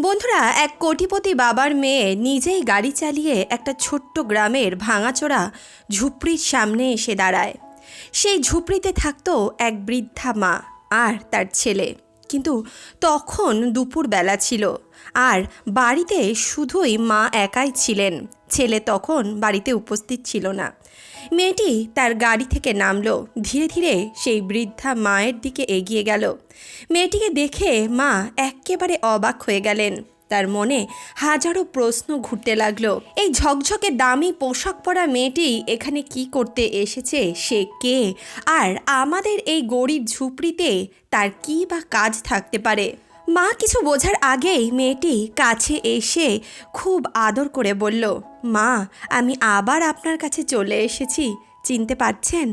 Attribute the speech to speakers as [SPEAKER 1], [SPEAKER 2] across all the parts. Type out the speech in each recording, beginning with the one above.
[SPEAKER 1] বন্ধুরা, এক কোটিপতি বাবার মেয়ে নিজেই গাড়ি চালিয়ে একটা ছোট্ট গ্রামের ভাঙাচোরা ঝুপড়ির সামনে এসে দাঁড়ায়। সেই ঝুপড়িতে থাকতো এক বৃদ্ধা মা আর তার ছেলে। কিন্তু তখন দুপুর বেলা ছিল আর বাড়িতে শুধুই মা একাই ছিলেন। ছেলে তখন বাড়িতে উপস্থিত ছিল না। মেয়েটি তার গাড়ি থেকে নামলো। ধীরে ধীরে সেই বৃদ্ধা মায়ের দিকে এগিয়ে গেল। মেয়েটিকে দেখে মা এক্কেবারে অবাক হয়ে গেলেন। তার মনে হাজারো প্রশ্ন ঘুরতে লাগল। এই ঝকঝকে দামি পোশাক পরা মেয়েটি এখানে কি করতে এসেছে? সে কে? আর আমাদের এই গরিব ঝুপড়িতে তার কি বা কাজ থাকতে পারে? মা কিছু বোঝার আগেই মেয়েটি কাছে এসে খুব আদর করে বলল, মা, আমি আবার আপনার কাছে চলে এসেছি, চিনতে পারছেন?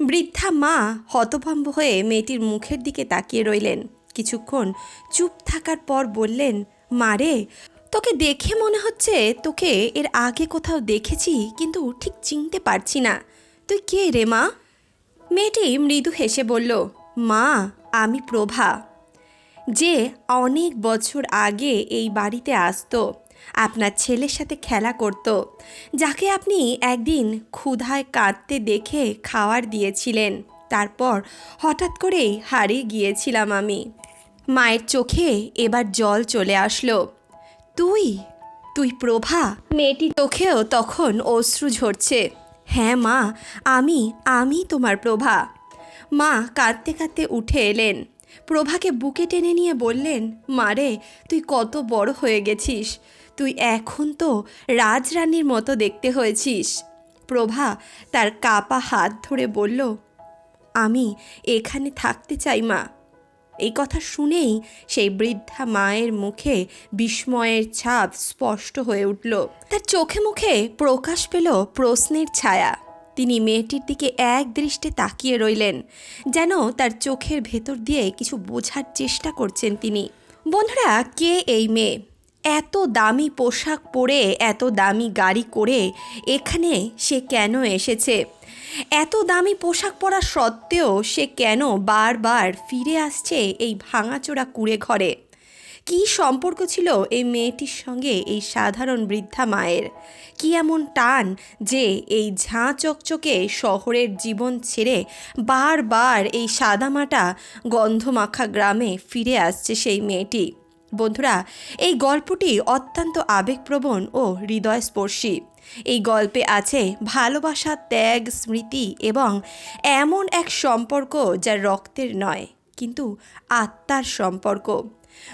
[SPEAKER 1] বৃদ্ধা মা হতভম্ব হয়ে মেয়েটির মুখের দিকে তাকিয়ে রইলেন। কিছুক্ষণ চুপ থাকার পর বললেন মারে তোকে দেখে মনে হচ্ছে তোকে এর আগে কোথাও দেখেছি, কিন্তু ঠিক চিনতে পারছি না। তুই কে রে মা? মেয়েটি মৃদু হেসে বলল, মা, আমি প্রভা। যে অনেক বছর আগে এই বাড়িতে আসতো, আপনার ছেলের সাথে খেলা করত, যাকে আপনি একদিন ক্ষুধায় কাঁদতে দেখে খাওয়ার দিয়েছিলেন। তারপর হঠাৎ করেই হারিয়ে গিয়েছিলাম আমি। মায়ের চোখে এবার জল চলে আসলো। তুই? তুই প্রভা? মেয়েটি চোখেও তখন অশ্রু ঝরছে। হ্যাঁ মা, আমি আমি তোমার প্রভা। মা কাঁদতে কাঁদতে উঠে এলেন। প্রভাকে বুকে টেনে নিয়ে বললেন মারে তুই কত বড় হয়ে গেছিস। তুই এখন তো রাজরানীর মতো দেখতে হয়েছিস। প্রভা তার কাপা হাত ধরে বলল, আমি এখানে থাকতে চাই, মা। এই কথা শুনেই সেই বৃদ্ধা মায়ের মুখে বিস্ময়ের ছাপ স্পষ্ট হয়ে উঠল। তার চোখে মুখে প্রকাশ পেল প্রশ্নের ছায়া। তিনি মেয়েটির দিকে এক দৃষ্টে তাকিয়ে রইলেন, যেন তার চোখের ভেতর দিয়ে কিছু বোঝার চেষ্টা করছেন তিনি। বন্ধুরা, কে এই মেয়ে? এত দামি পোশাক পরে, এত দামি গাড়ি করে এখানে সে কেন এসেছে? এত দামি পোশাক পরা সত্ত্বেও সে কেন বারবার ফিরে আসছে এই ভাঙাচোরা কুড়ে ঘরে কি সম্পর্ক ছিল এই মেয়েটির সঙ্গে এই সাধারণ বৃদ্ধা মায়ের? কি এমন টান যে এই ঝাঁ চকচকে শহরের জীবন ছেড়ে বারবার এই সাদামাটা গন্ধমাখা গ্রামে ফিরে আসছে সেই মেয়েটি? বন্ধুরা, এই গল্পটি অত্যন্ত আবেগপ্রবণ ও হৃদয়স্পর্শী। এই গল্পে আছে ভালোবাসা, ত্যাগ, স্মৃতি এবং এমন এক সম্পর্ক যা রক্তের নয়, কিন্তু আত্মার সম্পর্ক।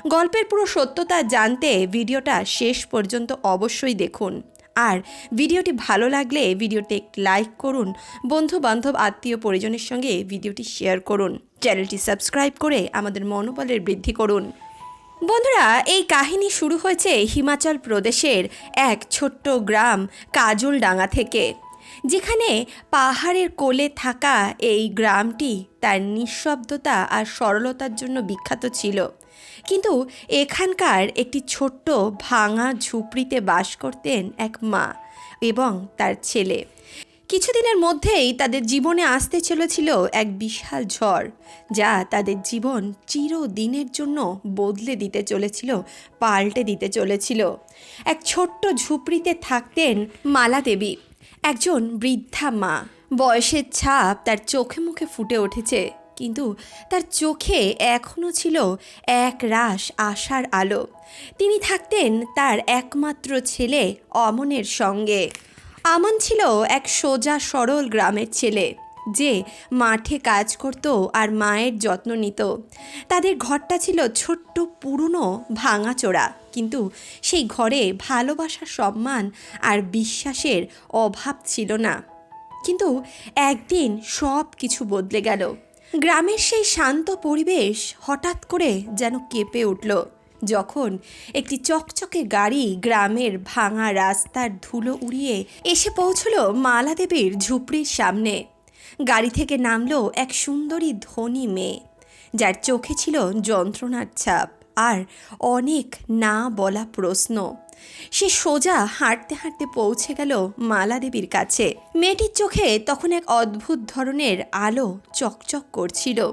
[SPEAKER 1] গল্পের পুরো সত্যতা জানতে ভিডিওটা শেষ পর্যন্ত অবশ্যই দেখুন। আর ভিডিওটি ভালো লাগলে ভিডিওতে একটি লাইক করুন বন্ধু বান্ধব আত্মীয় পরিজনের সঙ্গে ভিডিওটি শেয়ার করুন। চ্যানেলটি সাবস্ক্রাইব করে আমাদের মনোবলের বৃদ্ধি করুন। বন্ধুরা, এই কাহিনী শুরু হয়েছে হিমাচল প্রদেশের এক ছোট্ট গ্রাম কাজলডাঙ্গা থেকে। যেখানে পাহাড়ের কোলে থাকা এই গ্রামটি তার নিঃশব্দতা আর সরলতার জন্য বিখ্যাত ছিল। কিন্তু এখানকার একটি ছোট্ট ভাঙা ঝুপড়িতে বাস করতেন এক মা এবং তার ছেলে। কিছুদিনের মধ্যেই তাদের জীবনে আসতে চলেছিল এক বিশাল ঝড়, যা তাদের জীবন চিরদিনের জন্য বদলে দিতে চলেছিল, পাল্টে দিতে চলেছিল। এক ছোট্ট ঝুপড়িতে থাকতেন মালা দেবী একজন বৃদ্ধা মা। বয়সের ছাপ তার চোখে মুখে ফুটে উঠেছে, কিন্তু তার চোখে এখনও ছিল এক রাস আশার আলো। তিনি থাকতেন তার একমাত্র ছেলে অমনের সঙ্গে। আমন ছিল এক সোজা সরল গ্রামের ছেলে। যে মাঠে কাজ করত আর মায়ের যত্ন নিত। তাদের ঘরটা ছিল ছোট্ট, পুরনো ভাঙাচোরা কিন্তু সেই ঘরে ভালোবাসা সম্মান আর বিশ্বাসের অভাব ছিল না। কিন্তু একদিন সব কিছু বদলে গেল। গ্রামের সেই শান্ত পরিবেশ হঠাৎ করে যেন কেঁপে উঠল। যখন একটি চকচকে গাড়ি গ্রামের ভাঙা রাস্তার ধুলো উড়িয়ে এসে পৌঁছল মালা দেবীর ঝুপড়ির সামনে। গাড়ি থেকে নামলো এক সুন্দরী ধনী মেয়ে। যার চোখে ছিল যন্ত্রণার ছাপ আর অনেক না বলা প্রশ্ন। সে সোজা হাঁটতে হাঁটতে পৌঁছে গেল মালা দেবীর কাছে। মেয়েটির চোখে তখন এক অদ্ভুত ধরনের আলো চকচক করছিল।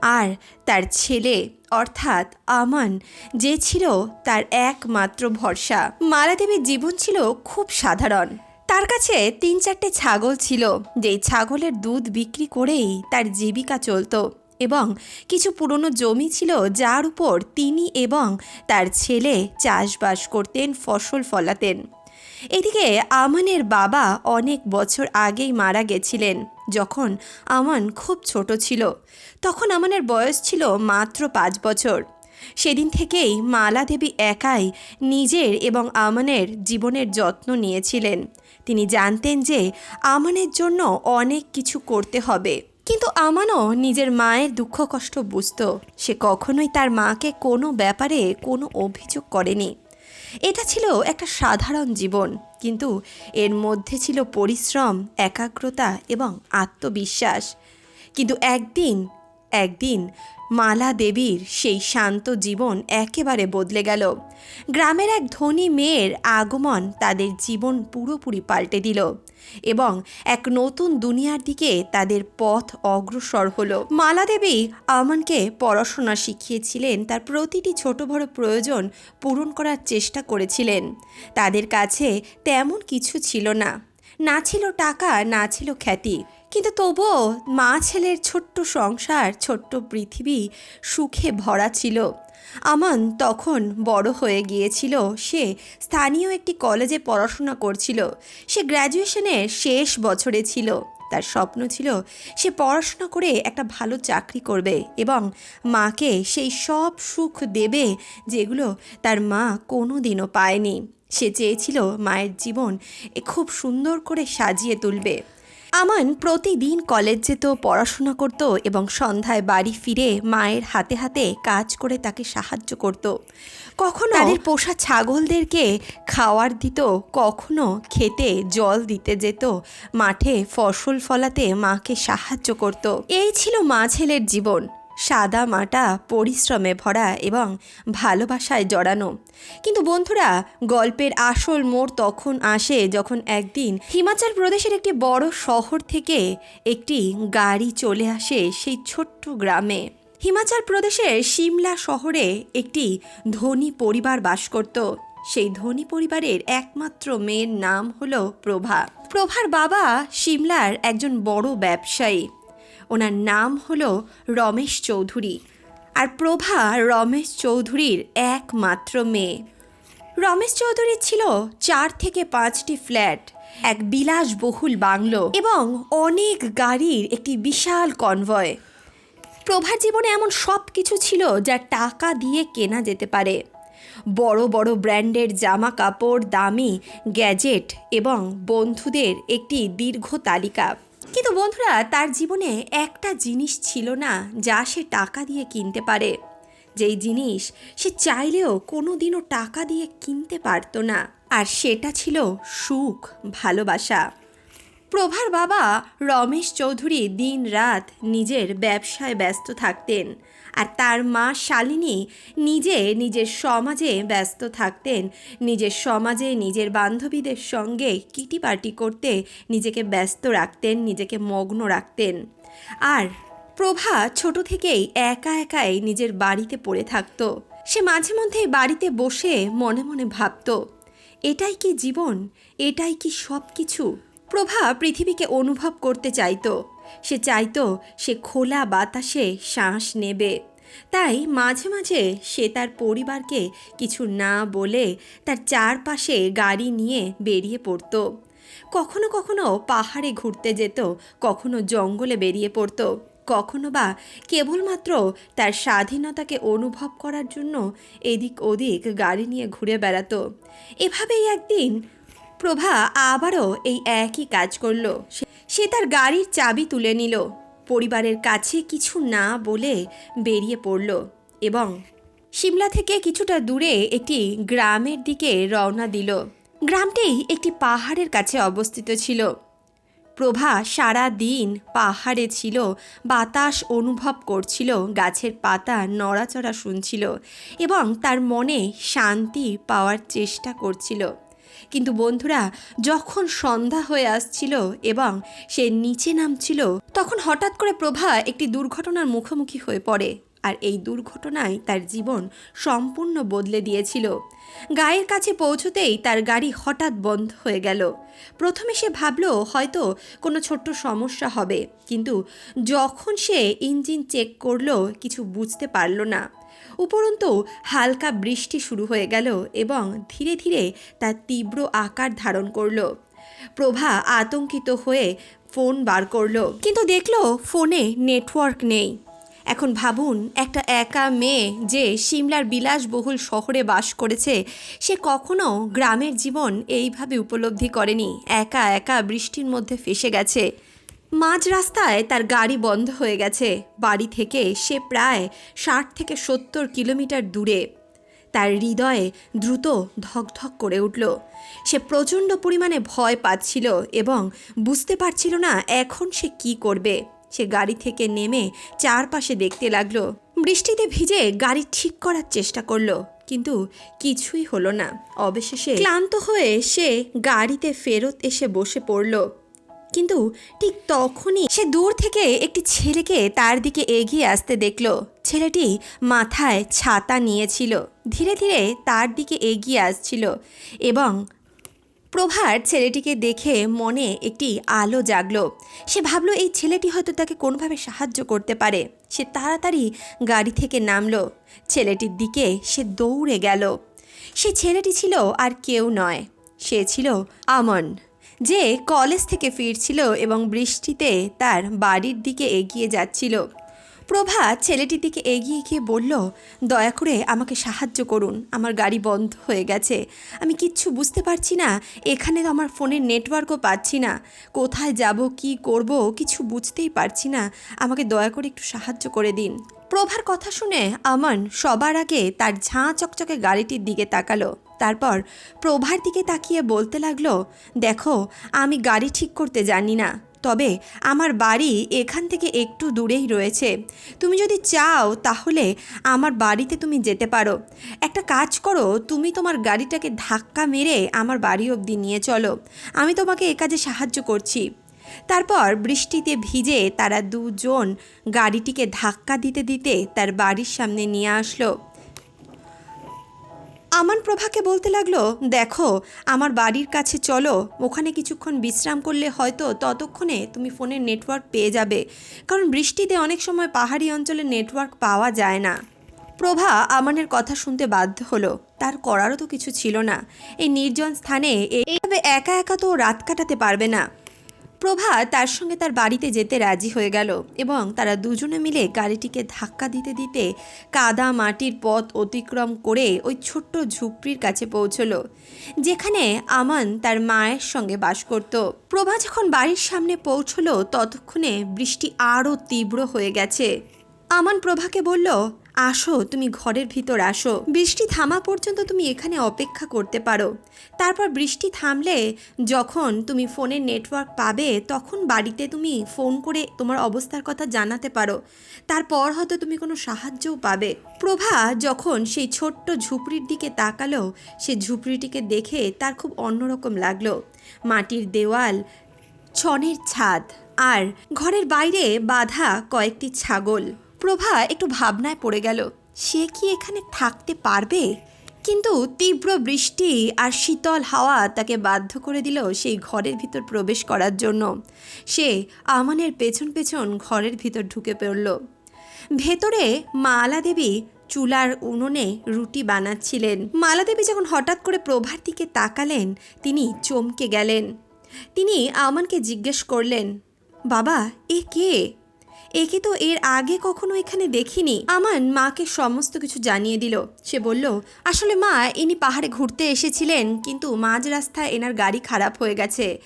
[SPEAKER 1] আর তার ছেলে, অর্থাৎ আমান, যে ছিল তার একমাত্র ভরসা। মালা দেবীর জীবন ছিল খুব সাধারণ। তার কাছে তিন চারটে ছাগল ছিল। যেই ছাগলের দুধ বিক্রি করেই তার জীবিকা চলতো এবং কিছু পুরনো জমি ছিল যার উপর তিনি এবং তার ছেলে চাষবাস করতেন, ফসল ফলাতেন। এদিকে আমানের বাবা অনেক বছর আগেই মারা গেছিলেন, যখন আমান খুব ছোট ছিল। তখন আমানের বয়স ছিল মাত্র পাঁচ বছর। সেদিন থেকেই মালা দেবী একাই নিজের এবং আমানের জীবনের যত্ন নিয়েছিলেন। তিনি জানতেন যে আমানের জন্য অনেক কিছু করতে হবে। কিন্তু আমানও নিজের মায়ের দুঃখ কষ্ট বুঝত। সে কখনোই তার মাকে কোনো ব্যাপারে কোনো অভিযোগ করেনি। এটা ছিল একটা সাধারণ জীবন, কিন্তু এর মধ্যে ছিল পরিশ্রম, একাগ্রতা এবং আত্মবিশ্বাস। কিন্তু একদিন একদিন মালা দেবীর সেই শান্ত জীবন একেবারে বদলে গেল। গ্রামের এক ধনী মেয়ের আগমন তাদের জীবন পুরোপুরি পাল্টে দিল এবং এক নতুন দুনিয়ার দিকে তাদের পথ অগ্রসর হলো। মালা দেবী আমানকে পড়াশোনা শিখিয়েছিলেন, তার প্রতিটি ছোট বড় প্রয়োজন পূরণ করার চেষ্টা করেছিলেন। তাদের কাছে তেমন কিছু ছিল না। না ছিল টাকা, না ছিল খ্যাতি। কিন্তু তবুও মা ছেলের ছোট্ট সংসার, ছোট্ট পৃথিবী সুখে ভরা ছিল। আমান তখন বড় হয়ে গিয়েছিল। সে স্থানীয় একটি কলেজে পড়াশোনা করছিল। সে গ্র্যাজুয়েশনের শেষ বছরে ছিল। তার স্বপ্ন ছিল সে পড়াশোনা করে একটা ভালো চাকরি করবে এবং মাকে সেই সব সুখ দেবে যেগুলো তার মা কোনো দিনও পায়নি। সে চেয়েছিল মায়ের জীবন খুব সুন্দর করে সাজিয়ে তুলবে। আমান প্রতিদিন কলেজ যেত পড়াশোনা করত এবং সন্ধ্যায় বাড়ি ফিরে মায়ের হাতে হাতে কাজ করে তাকে সাহায্য করত। কখনো তাদের পোষা ছাগলদেরকে খাওয়ার দিত কখনো খেতে জল দিতে যেত মাঠে ফসল ফলাতে মাকে সাহায্য করত। এই ছিল মা ছেলের জীবন। সাদা মাটা, পরিশ্রমে ভরা এবং ভালোবাসায় জড়ানো। কিন্তু বন্ধুরা, গল্পের আসল মোড় তখন আসে যখন একদিন হিমাচল প্রদেশের একটি বড় শহর থেকে একটি গাড়ি চলে আসে সেই ছোট্ট গ্রামে। হিমাচল প্রদেশের সিমলা শহরে একটি ধনী পরিবার বাস করত। সেই ধনী পরিবারের একমাত্র মেয়ের নাম হলো প্রভা। প্রভার বাবা সিমলার একজন বড় ব্যবসায়ী। ওনার নাম হলো রমেশ চৌধুরী আর প্রভা রমেশ চৌধুরীর একমাত্র মেয়ে। রমেশ চৌধুরীর ছিল চার থেকে পাঁচটি ফ্ল্যাট, এক বিলাসবহুল বাংলো এবং অনেক গাড়ির একটি বিশাল কনভয়। প্রভার জীবনে এমন সব কিছু ছিল যা টাকা দিয়ে কেনা যেতে পারে। বড় বড় ব্র্যান্ডের জামা কাপড় দামি গ্যাজেট এবং বন্ধুদের একটি দীর্ঘ তালিকা। কিন্তু বন্ধুরা, তার জীবনে একটা জিনিস ছিল না যা সে টাকা দিয়ে কিনতে পারে। যেই জিনিস সে চাইলেও কোনো দিনও টাকা দিয়ে কিনতে পারত না। আর সেটা ছিল সুখ, ভালোবাসা। প্রভার বাবা রমেশ চৌধুরী দিন রাত নিজের ব্যবসায় ব্যস্ত থাকতেন। আর তার মা শালিনী নিজে নিজের সমাজে ব্যস্ত থাকতেন। নিজের সমাজে নিজের বান্ধবীদের সঙ্গে কিটি পার্টি করতে নিজেকে ব্যস্ত রাখতেন, নিজেকে মগ্ন রাখতেন। আর প্রভা ছোট থেকেই একা একাই নিজের বাড়িতে পড়ে থাকতো। সে মাঝে মধ্যে বাড়িতে বসে মনে মনে ভাবতো, এটাই কি জীবন? এটাই কি সব কিছু প্রভা পৃথিবীকে অনুভব করতে চাইতো। সে চাইতো সে খোলা বাতাসে শ্বাস নেবে। তাই মাঝে মাঝে সে তার পরিবারকে কিছু না বলে তার চারপাশে গাড়ি নিয়ে বেরিয়ে পড়তো। কখনো কখনো পাহাড়ে ঘুরতে যেত, কখনো জঙ্গলে বেরিয়ে পড়তো, কখনো বা কেবলমাত্র তার স্বাধীনতাকে অনুভব করার জন্য এদিক ওদিক গাড়ি নিয়ে ঘুরে বেড়াতো। এভাবেই একদিন প্রভা আবারও এই একই কাজ করল। সে- তার গাড়ির চাবি তুলে নিল। পরিবারের কাছে কিছু না বলে বেরিয়ে পড়ল এবং সিমলা থেকে কিছুটা দূরে একটি গ্রামের দিকে রওনা দিল। গ্রামটি একটি পাহাড়ের কাছে অবস্থিত ছিল। প্রভা সারা দিন পাহাড়ে ছিল, বাতাস অনুভব করছিল, গাছের পাতা নড়াচড়া শুনছিল এবং তার মনে শান্তি পাওয়ার চেষ্টা করছিল। কিন্তু বন্ধুরা, যখন সন্ধ্যা হয়ে আসছিল এবং সে নিচে নামছিল, তখন হঠাৎ করে প্রভা একটি দুর্ঘটনার মুখোমুখি হয়ে পড়ে আর এই দুর্ঘটনায় তার জীবন সম্পূর্ণ বদলে দিয়েছিল। গায়ের কাছে পৌঁছতেই তার গাড়ি হঠাৎ বন্ধ হয়ে গেল। প্রথমে সে ভাবলো, হয়তো কোনো ছোট্ট সমস্যা হবে। কিন্তু যখন সে ইঞ্জিন চেক করল, কিছু বুঝতে পারল না। উপরন্তু হালকা বৃষ্টি শুরু হয়ে গেল এবং ধীরে ধীরে তার তীব্র আকার ধারণ করল। প্রভা আতঙ্কিত হয়ে ফোন বার করল। কিন্তু দেখল ফোনে নেটওয়ার্ক নেই। এখন ভাবুন, একটা একা মেয়ে যে সিমলার বিলাসবহুল শহরে বাস করেছে, সে কখনো গ্রামের জীবন এইভাবে উপলব্ধি করেনি। একা একা বৃষ্টির মধ্যে ফেসে গেছে। মাঝ রাস্তায় তার গাড়ি বন্ধ হয়ে গেছে। বাড়ি থেকে সে প্রায় ষাট থেকে সত্তর কিলোমিটার দূরে। তার হৃদয়ে দ্রুত ধকধক করে উঠল। সে প্রচণ্ড পরিমাণে ভয় পাচ্ছিল এবং বুঝতে পারছিল না এখন সে কি করবে। সে গাড়ি থেকে নেমে চারপাশে দেখতে লাগল। বৃষ্টিতে ভিজে গাড়ি ঠিক করার চেষ্টা করল, কিন্তু কিছুই হলো না। অবশেষে ক্লান্ত হয়ে সে গাড়িতে ফেরত এসে বসে পড়ল। কিন্তু ঠিক তখনই সে দূর থেকে একটি ছেলেকে তার দিকে এগিয়ে আসতে দেখল। ছেলেটি মাথায় ছাতা নিয়েছিল, ধীরে ধীরে তার দিকে এগিয়ে আসছিল এবং প্রভার ছেলেটিকে দেখে মনে একটি আলো জাগলো। সে ভাবলো, এই ছেলেটি হয়তো তাকে কোনোভাবে সাহায্য করতে পারে। সে তাড়াতাড়ি গাড়ি থেকে নামলো। ছেলেটির দিকে সে দৌড়ে গেল। সে ছেলেটি ছিল আর কেউ নয়, সে ছিল আমন। যে কলেজ থেকে ফিরছিল এবং বৃষ্টিতে তার বাড়ির দিকে এগিয়ে যাচ্ছিল। প্রভা ছেলেটির দিকে এগিয়ে গিয়ে বলল, দয়া করে আমাকে সাহায্য করুন, আমার গাড়ি বন্ধ হয়ে গেছে। আমি কিচ্ছু বুঝতে পারছি না, এখানে তো আমার ফোনের নেটওয়ার্কও পাচ্ছি না। কোথায় যাব, কি করব, কিছু বুঝতেই পারছি না। আমাকে দয়া করে একটু সাহায্য করে দিন। প্রভার কথা শুনে আমন সবার আগে তার ঝাঁ চকচকে গাড়িটির দিকে তাকালো। তারপর প্রভার দিকে তাকিয়ে বলতে লাগল, দেখো, আমি গাড়ি ঠিক করতে জানি না, তবে আমার বাড়ি এখান থেকে একটু দূরেই রয়েছে। তুমি যদি চাও তাহলে আমার বাড়িতে তুমি যেতে পারো। একটা কাজ করো, তুমি তোমার গাড়িটাকে ধাক্কা মেরে আমার বাড়ি অবধি নিয়ে চলো। আমি তোমাকে এ কাজে সাহায্য করছি। তারপর বৃষ্টিতে ভিজে তারা দুজন গাড়িটিকে ধাক্কা দিতে দিতে তার বাড়ির সামনে নিয়ে আসলো। আমান প্রভাকে বলতে লাগল, দেখো, আমার বাড়ির কাছে চলো, ওখানে কিছুক্ষণ বিশ্রাম করলে হয়তো ততক্ষণে তুমি ফোনের নেটওয়ার্ক পেয়ে যাবে, কারণ বৃষ্টিতে অনেক সময় পাহাড়ি অঞ্চলে নেটওয়ার্ক পাওয়া যায় না। প্রভা আমানের কথা শুনতে বাধ্য হলো, তার করারও তো কিছু ছিল না, এই নির্জন স্থানে এইভাবে একা একা তো রাত কাটাতে পারবে না। প্রভা তার সঙ্গে তার বাড়িতে যেতে রাজি হয়ে গেল এবং তারা দুজনে মিলে গাড়িটিকে ধাক্কা দিতে দিতে কাদা মাটির পথ অতিক্রম করে ওই ছোট্ট ঝুপড়ির কাছে পৌঁছলো, যেখানে আমান তার মায়ের সঙ্গে বাস করত। প্রভা যখন বাড়ির সামনে পৌঁছলো, ততক্ষণে বৃষ্টি আরও তীব্র হয়ে গেছে। আমান প্রভাকে বলল আসো, তুমি ঘরের ভিতর আসো। বৃষ্টি থামা পর্যন্ত তুমি এখানে অপেক্ষা করতে পারো। তারপর বৃষ্টি থামলে যখন তুমি ফোনের নেটওয়ার্ক পাবে, তখন বাড়িতে তুমি ফোন করে তোমার অবস্থার কথা জানাতে পারো। তারপর হয়তো তুমি কোনো সাহায্যও পাবে। প্রভা যখন সেই ছোট্ট ঝুপড়ির দিকে তাকালো, সে ঝুপড়িটিকে দেখে তার খুব অন্যরকম লাগল। মাটির দেওয়াল, ছনের ছাদ আর ঘরের বাইরে বাঁধা কয়েকটি ছাগল। প্রভা একটু ভাবনায় পড়ে গেল, সে কি এখানে থাকতে পারবে? কিন্তু তীব্র বৃষ্টি আর শীতল হাওয়া তাকে বাধ্য করে দিল সেই ঘরের ভিতর প্রবেশ করার জন্য। সে আমানের পেছন পেছন ঘরের ভিতর ঢুকে পড়ল। ভেতরে মালা দেবী চুলার উনুনে রুটি বানাচ্ছিলেন। মালা দেবী যখন হঠাৎ করে প্রভার দিকে তাকালেন, তিনি চমকে গেলেন। তিনি আমানকে জিজ্ঞেস করলেন, বাবা, এ কে? একে তো এর আগে কখনো এখানে দেখিনি। আমান মাকে সমস্ত কিছু জানিয়ে দিল। সে বলল, আসলে মা, ইনি পাহাড়ে ঘুরতে এসেছিলেন, কিন্তু মাঝ রাস্তায় এনার গাড়ি খারাপ হয়ে গেছে।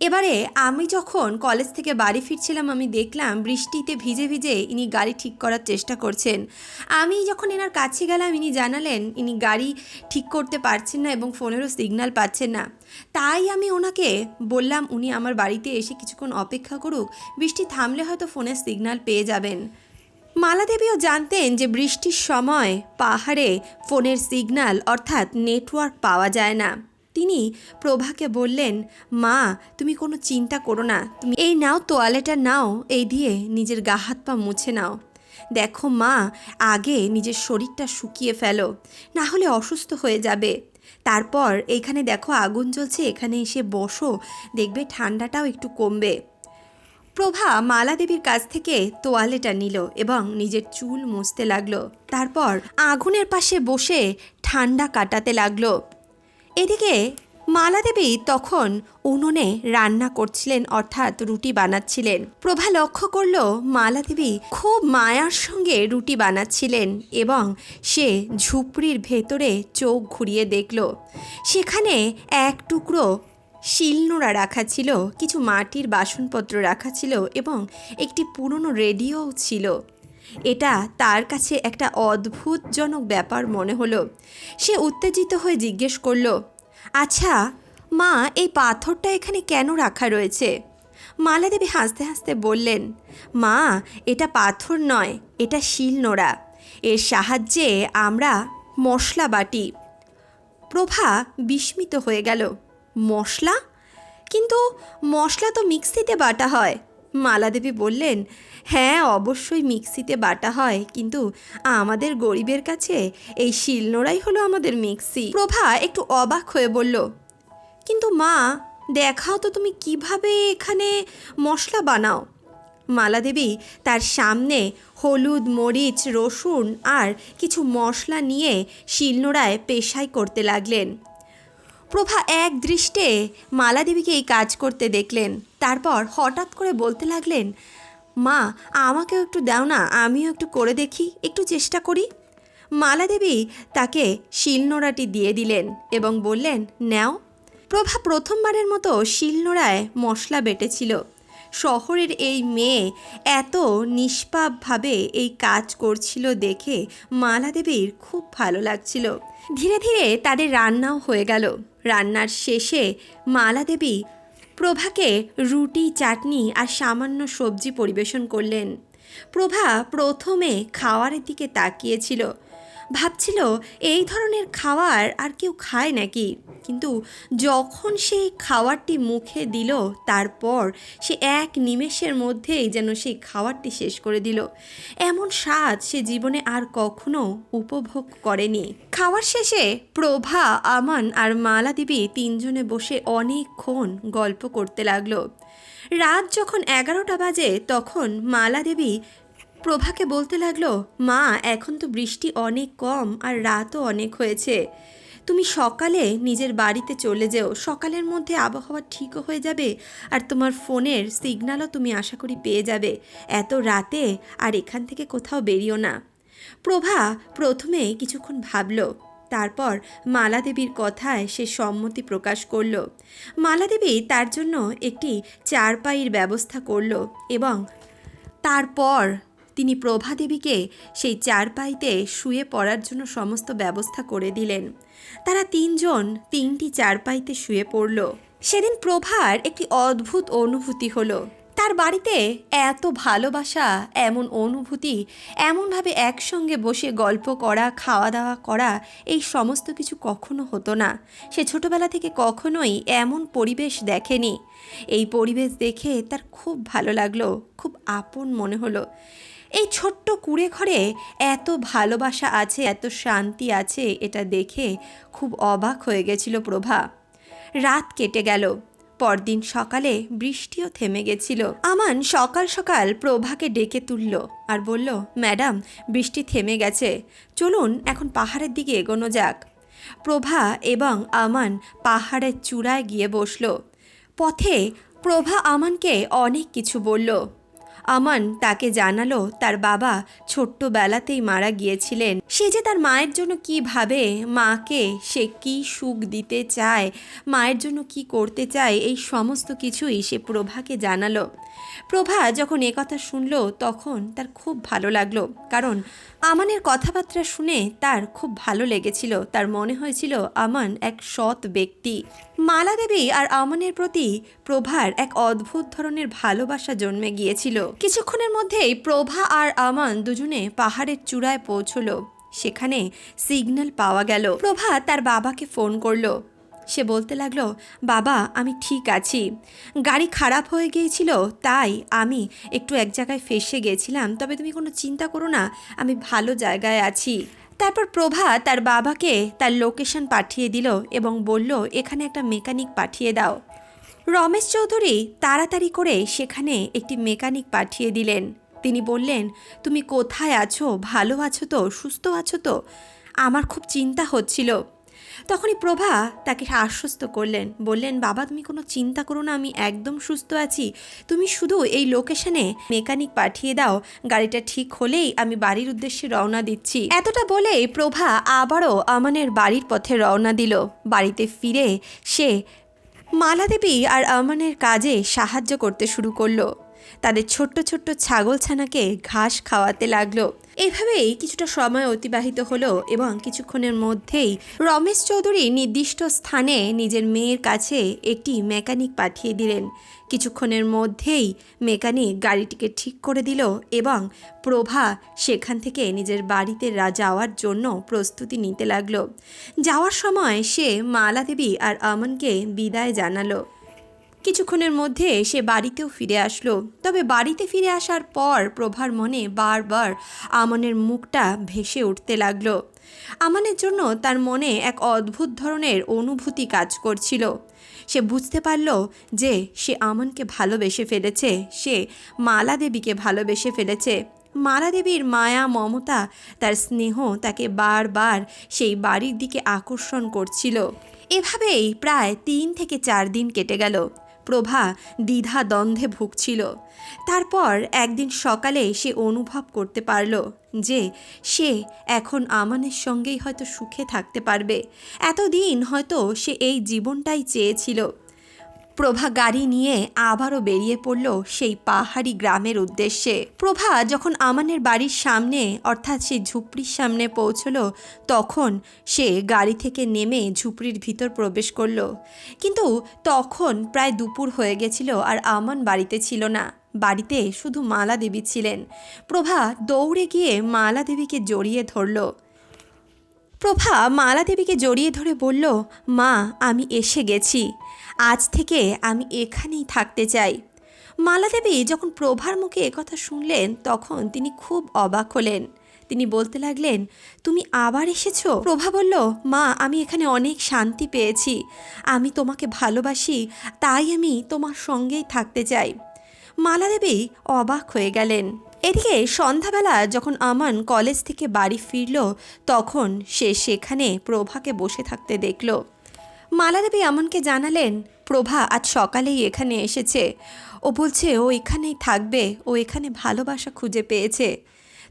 [SPEAKER 1] এবারে আমি যখন কলেজ থেকে বাড়ি ফিরছিলাম, আমি দেখলাম বৃষ্টিতে ভিজে ভিজে ইনি গাড়ি ঠিক করার চেষ্টা করছেন। আমি যখন এনার কাছে গেলাম, ইনি জানালেন ইনি গাড়ি ঠিক করতে পারছেন না এবং ফোনেরও সিগন্যাল পাচ্ছেন না। তাই আমি ওনাকে বললাম, উনি আমার বাড়িতে এসে কিছুক্ষণ অপেক্ষা করুক, বৃষ্টি থামলে হয়তো ফোনের সিগন্যাল পেয়ে যাবেন। মালাদেবীও জানতেন যে বৃষ্টির সময় পাহাড়ে ফোনের সিগন্যাল অর্থাৎ নেটওয়ার্ক পাওয়া যায় না। তিনি প্রভাকে বললেন, মা, তুমি কোনো চিন্তা করো না। তুমি এই নাও, তোয়ালেটা নাও, এই দিয়ে নিজের গা হাত পা মুছে নাও। দেখো মা, আগে নিজের শরীরটা শুকিয়ে ফেলো, না হলে অসুস্থ হয়ে যাবে। তারপর এইখানে দেখো আগুন জ্বলছে, এখানে এসে বসো, দেখবে ঠান্ডাটাও একটু কমবে। প্রভা মালা দেবীর কাছ থেকে তোয়ালেটা নিল এবং নিজের চুল মুছতে লাগল। তারপর আগুনের পাশে বসে ঠান্ডা কাটাতে লাগল। এদিকে মালা দেবী তখন উনুনে রান্না করছিলেন, অর্থাৎ রুটি বানাচ্ছিলেন। প্রভা লক্ষ্য করল মালা দেবী খুব মায়ার সঙ্গে রুটি বানাচ্ছিলেন এবং সে ঝুপড়ির ভেতরে চোখ ঘুরিয়ে দেখল। সেখানে এক টুকরো শিলনোড়া রাখা ছিল, কিছু মাটির বাসনপত্র রাখা ছিল এবং একটি পুরনো রেডিওও ছিল। এটা তার কাছে একটা অদ্ভুতজনক ব্যাপার মনে হলো। সে উত্তেজিত হয়ে জিজ্ঞেস করল আচ্ছা মা, এই পাথরটা এখানে কেন রাখা রয়েছে? মালা দেবী হাসতে হাসতে বললেন, মা, এটা পাথর নয়, এটা শিল নোড়া। এর সাহায্যে আমরা মশলা বাটি। প্রভা বিস্মিত হয়ে গেল, মশলা? কিন্তু মশলা তো মিক্সিতে বাটা হয়। মালাদেবী বললেন হ্যাঁ অবশ্যই মিক্সিতে বাটা হয়, কিন্তু আমাদের গরিবের কাছে এই শিলনোড়াই হলো আমাদের মিক্সি। প্রভা একটু অবাক হয়ে বলল, কিন্তু মা, দেখাও তো তুমি কীভাবে এখানে মশলা বানাও? মালাদেবী তার সামনে হলুদ, মরিচ, রসুন আর কিছু মশলা নিয়ে শিলনোড়ায় পেশাই করতে লাগলেন। প্রভা এক দৃষ্টে মালাদেবীকে এই কাজ করতে দেখলেন। তারপর হঠাৎ করে বলতে লাগলেন, মা, আমাকেও একটু দাও না, আমিও একটু করে দেখি, একটু চেষ্টা করি। মালাদেবী তাকে শিলনোড়াটি দিয়ে দিলেন এবং বললেন, নেও। প্রভা প্রথমবারের মতো শিলনোড়ায় মশলা বেটেছিল। শহরের এই মেয়ে এত নিষ্পাপভাবে এই কাজ করছিল দেখে মালাদেবীর খুব ভালো লাগছিল। ধীরে ধীরে তাদের রান্নাও হয়ে গেল। রান্নার শেষে মালা দেবী প্রভাকে রুটি, চাটনি আর সামান্য সবজি পরিবেশন করলেন। প্রভা প্রথমে খাওয়ারের দিকে তাকিয়েছিল। ভাবছিল, এই ধরনের খাবার আর কেউ খায় নাকি? কিন্তু যখন সেই খাবারটি মুখে দিল, তারপর সে এক নিমেষের মধ্যেই যেন সেই খাবারটি শেষ করে দিল। এমন স্বাদ সে জীবনে আর কখনো উপভোগ করেনি। খাওয়ার শেষে প্রভা, আমান আর মালা দেবী তিনজনে বসে অনেকক্ষণ গল্প করতে লাগল। রাত যখন এগারোটা বাজে, তখন মালা দেবী প্রভাকে বলতে লাগল, মা, এখন তো বৃষ্টি অনেক কম আর রাতও অনেক হয়েছে। তুমি সকালে নিজের বাড়িতে চলে যেও। সকালের মধ্যে আবহাওয়া ঠিকও হয়ে যাবে আর তোমার ফোনের সিগন্যালও তুমি আশা করি পেয়ে যাবে। এত রাতে আর এখান থেকে কোথাও বেরিও না। প্রভা প্রথমে কিছুক্ষণ ভাবলো, তারপর মালা দেবীর কথায় সে সম্মতি প্রকাশ করল। মালা দেবী তার জন্য একটি চারপাইয়ের ব্যবস্থা করল এবং তারপর তিনি প্রভাদেবীকে সেই চারপাইতে শুয়ে পড়ার জন্য সমস্ত ব্যবস্থা করে দিলেন। তারা তিনজন তিনটি চারপাইতে শুয়ে পড়ল। সেদিন প্রভার একটি অদ্ভুত অনুভূতি হলো। তার বাড়িতে এত ভালোবাসা, এমন অনুভূতি, এমনভাবে একসঙ্গে বসে গল্প করা খাওয়া দাওয়া করা, এই সমস্ত কিছু কখনো হতো না। সে ছোটবেলা থেকে কখনোই এমন পরিবেশ দেখেনি। এই পরিবেশ দেখে তার খুব ভালো লাগল, খুব আপন মনে হলো। এই ছোট্ট কুড়ে ঘরে এত ভালোবাসা আছে, এত শান্তি আছে, এটা দেখে খুব অবাক হয়ে গেছিল প্রভা। রাত কেটে গেল। পরদিন সকালে বৃষ্টিও থেমে গেছিল। আমান সকাল সকাল প্রভাকে ডেকে তুলল আর বলল, ম্যাডাম, বৃষ্টি থেমে গেছে। চলুন, এখন পাহাড়ের দিকে এগোনো যাক। প্রভা এবং আমান পাহাড়ের চূড়ায় গিয়ে বসল। পথে প্রভা আমানকে অনেক কিছু বলল। আমান তাকে জানালো তার বাবা ছোট্টবেলাতেই মারা গিয়েছিলেন। সে যে তার মায়ের জন্য কি ভাবে, মাকে সে কি সুখ দিতে চায়, মায়ের জন্য কি করতে চায়, এই সমস্ত কিছুই সে প্রভাকে জানালো। প্রভা যখন একথা শুনলো তখন তার খুব ভালো লাগল, কারণ আমানের কথাবার্তা শুনে তার খুব ভালো লেগেছিল। তার মনে হয়েছিল আমান এক সৎ ব্যক্তি। মালা দেবী আর আমানের প্রতি প্রভার এক অদ্ভুত ধরনের ভালোবাসা জন্মে গিয়েছিল। কিছুক্ষণের মধ্যেই প্রভা আর আমান দুজনে পাহাড়ের চূড়ায় পৌঁছলো। সেখানে সিগন্যাল পাওয়া গেল। প্রভা তার বাবাকে ফোন করল। সে বলতে লাগল, বাবা, আমি ঠিক আছি। গাড়ি খারাপ হয়ে গিয়েছিল, তাই আমি একটু এক জায়গায় ফেসে গেছিলাম তবে তুমি কোনো চিন্তা করো না, আমি ভালো জায়গায় আছি। তারপর প্রভা তার বাবাকে তার লোকেশন পাঠিয়ে দিল এবং বলল, এখানে একটা মেকানিক পাঠিয়ে দাও। রমেশ চৌধুরী তাড়াতাড়ি করে সেখানে একটি মেকানিক পাঠিয়ে দিলেন। তিনি বললেন, তুমি কোথায় আছো? ভালো আছো তো? সুস্থ আছো তো? আমার খুব চিন্তা হচ্ছিল। তখনই প্রভা তাকে আশ্বস্ত করলেন, বললেন, বাবা, তুমি কোনো চিন্তা করো না, আমি একদম সুস্থ আছি। তুমি শুধু এই লোকেশনে মেকানিক পাঠিয়ে দাও, গাড়িটা ঠিক হলেই আমি বাড়ির উদ্দেশ্যে রওনা দিচ্ছি। এতটা বলে প্রভা আবারও আমানের বাড়ির পথে রওনা দিল। বাড়িতে ফিরে সে মালা দেবী আর আমানের কাজে সাহায্য করতে শুরু করল। তাদের ছোট্ট ছোট্ট ছাগল ছানাকে ঘাস খাওয়াতে লাগল। এভাবেই কিছুটা সময় অতিবাহিত হলো এবং কিছুক্ষণের মধ্যেই রমেশ চৌধুরী নির্দিষ্ট স্থানে নিজের মেয়ের কাছে একটি মেকানিক পাঠিয়ে দিলেন। কিছুক্ষণের মধ্যেই মেকানিক গাড়িটিকে ঠিক করে দিল এবং প্রভা সেখান থেকে নিজের বাড়িতে যাওয়ার জন্য প্রস্তুতি নিতে লাগল। যাওয়ার সময় সে মালা দেবী আর আমনকে বিদায় জানালো। কিছুক্ষণের মধ্যে সে বাড়িতেও ফিরে আসলো। তবে বাড়িতে ফিরে আসার পর প্রভার মনে বারবার আমনের মুখটা ভেসে উঠতে লাগল। আমানের জন্য তার মনে এক অদ্ভুত ধরনের অনুভূতি কাজ করছিল। সে বুঝতে পারল যে সে আমনকে ভালোবেসে ফেলেছে। সে মালা দেবীকে ভালোবেসে ফেলেছে। মালা দেবীর মায়া, মমতা, তার স্নেহ তাকে বারবার সেই বাড়ির দিকে আকর্ষণ করছিল। এভাবেই প্রায় তিন থেকে চার দিন কেটে গেল। প্রভা দ্বিধা দ্বন্দ্বে ভুগছিল। তারপর একদিন সকালে সে অনুভব করতে পারল যে সে এখন আমানের সঙ্গেই হয়তো সুখে থাকতে পারবে। এতদিন হয়তো সে এই জীবনটাই চেয়েছিল। প্রভা গাড়ি নিয়ে আবারও বেরিয়ে পড়ল সেই পাহাড়ি গ্রামের উদ্দেশ্যে। প্রভা যখন আমানের বাড়ির সামনে, অর্থাৎ সেই ঝুপড়ির সামনে পৌঁছলো, তখন সে গাড়ি থেকে নেমে ঝুপড়ির ভিতর প্রবেশ করল। কিন্তু তখন প্রায় দুপুর হয়ে গেছিল আর আমান বাড়িতে ছিল না। বাড়িতে শুধু মালা দেবী ছিলেন। প্রভা দৌড়ে গিয়ে মালা দেবীকে জড়িয়ে ধরলো। প্রভা মালা দেবীকে জড়িয়ে ধরে বলল, মা, আমি এসে গেছি। আজ থেকে আমি এখানেই থাকতে চাই। মালা দেবী যখন প্রভার মুখে একথা শুনলেন, তখন তিনি খুব অবাক হলেন। তিনি বলতে লাগলেন, তুমি আবার এসেছ? প্রভা বলল, মা, আমি এখানে অনেক শান্তি পেয়েছি। আমি তোমাকে ভালোবাসি, তাই আমি তোমার সঙ্গেই থাকতে চাই। মালা দেবী অবাক হয়ে গেলেন। এদিকে সন্ধ্যাবেলা যখন আমান কলেজ থেকে বাড়ি ফিরল, তখন সে সেখানে প্রভাকে বসে থাকতে দেখল। মালা দেবী আমনকে জানালেন, প্রভা আজ সকালেই এখানে এসেছে। ও বলছে, ও এখানেই থাকবে। ও এখানে ভালোবাসা খুঁজে পেয়েছে।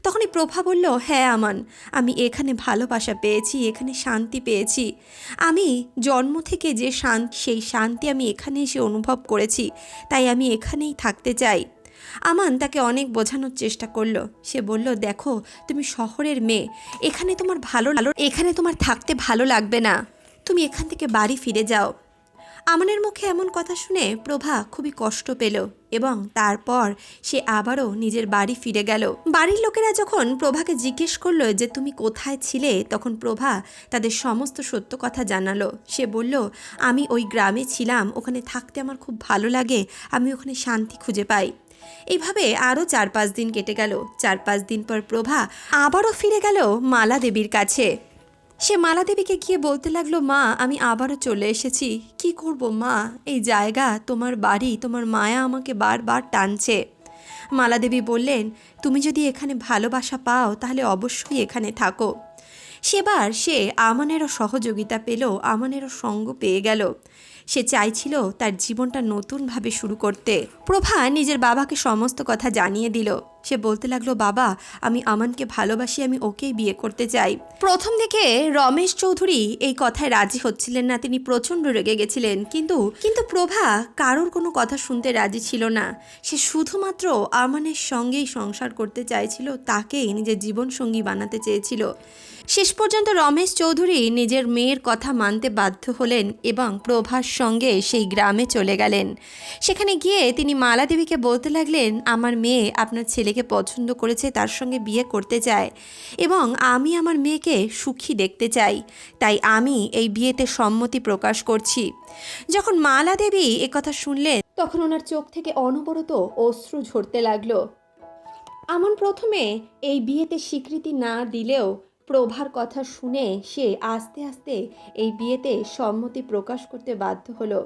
[SPEAKER 1] তখনই প্রভা বলল হ্যাঁ আমান, আমি এখানে ভালোবাসা পেয়েছি, এখানে শান্তি পেয়েছি। আমি জন্ম থেকে যে শান্তি সেই শান্তি আমি এখানে এসে অনুভব করেছি। তাই আমি এখানেই থাকতে চাই। আমান তাকে অনেক বোঝানোর চেষ্টা করল। সে বলল, দেখো, তুমি শহরের মেয়ে। এখানে তোমার ভালো ভালো এখানে তোমার থাকতে ভালো লাগবে না। তুমি এখান থেকে বাড়ি ফিরে যাও। আমানের মুখে এমন কথা শুনে প্রভা খুবই কষ্ট পেল এবং তারপর সে আবারও নিজের বাড়ি ফিরে গেল। বাড়ির লোকেরা যখন প্রভাকে জিজ্ঞেস করল যে, তুমি কোথায় ছিলে? তখন প্রভা তাদের সমস্ত সত্য কথা জানালো। সে বলল, আমি ওই গ্রামে ছিলাম। ওখানে থাকতে আমার খুব ভালো লাগে। আমি ওখানে শান্তি খুঁজে পাই। এইভাবে আরও চার পাঁচ দিন কেটে গেল। চার পাঁচ দিন পর প্রভা আবারও ফিরে গেল মালা দেবীর কাছে। সে মালা দেবীকে গিয়ে বলতে লাগল, মা, আমি আবারও চলে এসেছি। কি করব, মা? এই জায়গা, তোমার বাড়ি, তোমার মায়া আমাকে বারবার টানছে। মালা দেবী বললেন, তুমি যদি এখানে ভালোবাসা পাও, তাহলে অবশ্যই এখানে থাকো। সেবার সে আমানেরও সহযোগিতা পেল, আমানেরও সঙ্গ পেয়ে গেল। সে চাইছিল তার জীবনটা নতুনভাবে শুরু করতে। প্রভা নিজের বাবাকে সমস্ত কথা জানিয়ে দিল। সে বলতে লাগল, বাবা, আমি আমানকে ভালোবাসি, আমি ওকেই বিয়ে করতে চাই। প্রথম দিকে রমেশ চৌধুরী এই কথায় রাজি হচ্ছিলেন না। তিনি প্রচণ্ড রেগে গেছিলেন। কিন্তু কিন্তু প্রভা কারোর কোনো কথা শুনতে রাজি ছিল না। সে শুধুমাত্র আমানের সঙ্গেই সংসার করতে চাইছিল, তাকেই নিজের জীবনসঙ্গী বানাতে চেয়েছিল। শেষ পর্যন্ত রমেশ চৌধুরী নিজের মেয়ের কথা মানতে বাধ্য হলেন এবং প্রভার সঙ্গে সেই গ্রামে চলে গেলেন। সেখানে গিয়ে তিনি মালা দেবীকে বলতে লাগলেন, আমার মেয়ে আপনার ছেলে ছেলেকে পছন্দ করেছে, তার সঙ্গে বিয়ে করতে চায় এবং আমি আমার মেয়েকে সুখী দেখতে চাই। তাই আমি এই বিয়েতে সম্মতি প্রকাশ করছি। যখন মালা দেবী একথা শুনলেন, তখন ওনার চোখ থেকে অনবরত অশ্রু ঝরতে লাগল। আমন প্রথমে এই বিয়েতে স্বীকৃতি না দিলেও প্রভার কথা শুনে সে আস্তে আস্তে এই বিয়েতে সম্মতি প্রকাশ করতে বাধ্য হলো।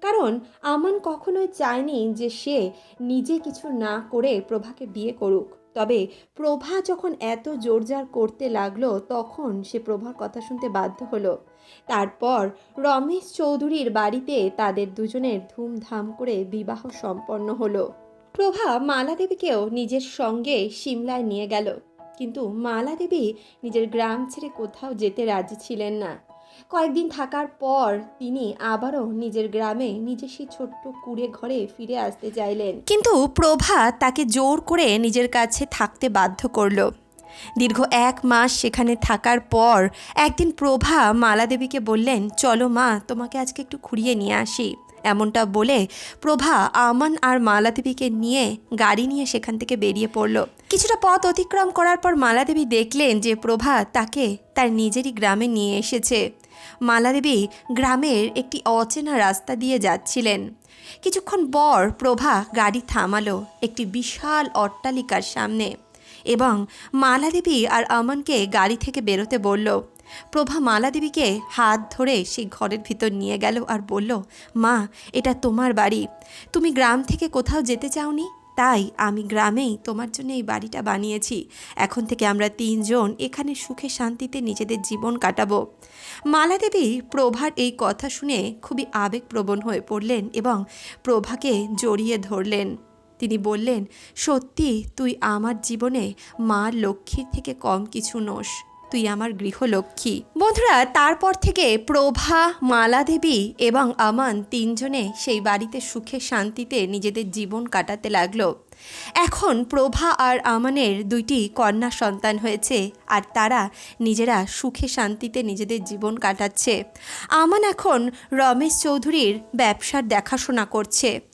[SPEAKER 1] কারণ আমান কখনোই চায়নি যে সে নিজে কিছু না করে প্রভাকে বিয়ে করুক। তবে প্রভা যখন এত জোরজার করতে লাগল, তখন সে প্রভার কথা শুনতে বাধ্য হলো। তারপর রমেশ চৌধুরীর বাড়িতে তাদের দুজনের ধুমধাম করে বিবাহ সম্পন্ন হলো। প্রভা মালা দেবীকেও নিজের সঙ্গে সিমলায় নিয়ে গেল। কিন্তু মালা দেবী নিজের গ্রাম ছেড়ে কোথাও যেতে রাজি ছিলেন না। কয়েকদিন থাকার পর তিনি আবারও নিজের গ্রামে নিজের সেই ছোট্ট কুড়ে ঘরে ফিরে আসতে চাইলেন। কিন্তু প্রভা তাকে জোর করে নিজের কাছে থাকতে বাধ্য করল। দীর্ঘ এক মাস সেখানে থাকার পর একদিন প্রভা মালা দেবীকে বললেন, চলো মা, তোমাকে আজকে একটু ঘুরিয়ে নিয়ে আসি। এমনটা বলে প্রভা আমান আর মালা দেবীকে নিয়ে গাড়ি নিয়ে সেখান থেকে বেরিয়ে পড়ল। কিছুটা পথ অতিক্রম করার পর মালা দেবী দেখলেন যে প্রভা তাকে তার নিজেরই গ্রামে নিয়ে এসেছে। মালা দেবী গ্রামের একটি অচেনা রাস্তা দিয়ে যাচ্ছিলেন। কিছুক্ষণ পর প্রভা গাড়ি থামালো একটি বিশাল অট্টালিকার সামনে এবং মালা দেবী আর আমনকে গাড়ি থেকে বেরোতে বলল, প্রভা মালা দেবীকে হাত ধরে সেই ঘরের ভিতর নিয়ে গেল আর বলল, মা, এটা তোমার বাড়ি। তুমি গ্রাম থেকে কোথাও যেতে চাওনি? তাই আমি গ্রামেই তোমার জন্য এই বাড়িটা বানিয়েছি। এখন থেকে আমরা তিনজন এখানে সুখে শান্তিতে নিজেদের জীবন কাটাবো। মালা দেবী প্রভার এই কথা শুনে খুবই আবেগপ্রবণ হয়ে পড়লেন এবং প্রভাকে জড়িয়ে ধরলেন। তিনি বললেন, সত্যি, তুই আমার জীবনে মা লক্ষ্মীর থেকে কম কিছু নোস। তুই আমার গৃহলক্ষ্মী। বন্ধুরা, তারপর থেকে প্রভা মালা দেবী এবং আমান তিনজনে সেই বাড়িতে সুখে শান্তিতে নিজেদের জীবন কাটাতে লাগল। এখন প্রভা আর আমানের দুইটি কন্যা সন্তান হয়েছে আর তারা নিজেরা সুখে শান্তিতে নিজেদের জীবন কাটাচ্ছে। আমান এখন রমেশ চৌধুরীর ব্যবসার দেখাশোনা করছে।